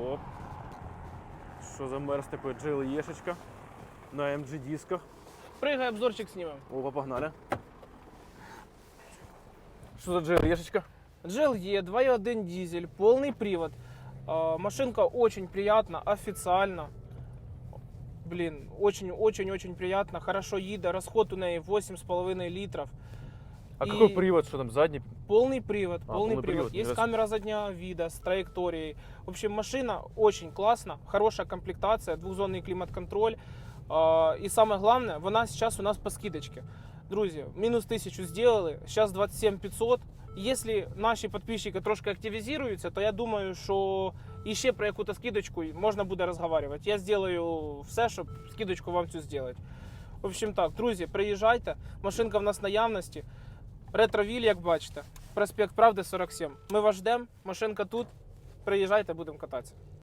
Оп. Що за мерз такий GLE-шечка на MG дисках. Прыгай, обзорчик снимем. Опа, погнали. Що за GLE-шечка? GLE 2.1 дизель, полный привод. А, Машинка очень приятна, официально. Блин, очень-очень-очень приятно. Хорошо їде, розход у неї 8,5 литров. А И какой привод? Что там задний? Полный привод, А, полный, полный привод. привод, Есть раз- камера заднего вида с траекторией. В общем, машина очень класна, хорошая комплектация, двухзонный климат-контроль. А, И самое главное, вона сейчас у нас по скидочке. Друзі, мінус 1000 сделали, сейчас 27 500. Если наші підписчики трошки активізуються, то я думаю, що іще про яку-то скидочку можна буде розговорювати. Я зроблю все, щоб скидочку вам цю зробити. В общем так, друзі, приїжджайте. Машинка в нас в наявності. Ретровіль, як бачите. Проспект Правди 47. Ми вас ждемо, машинка тут. Приїжджайте, будемо кататися.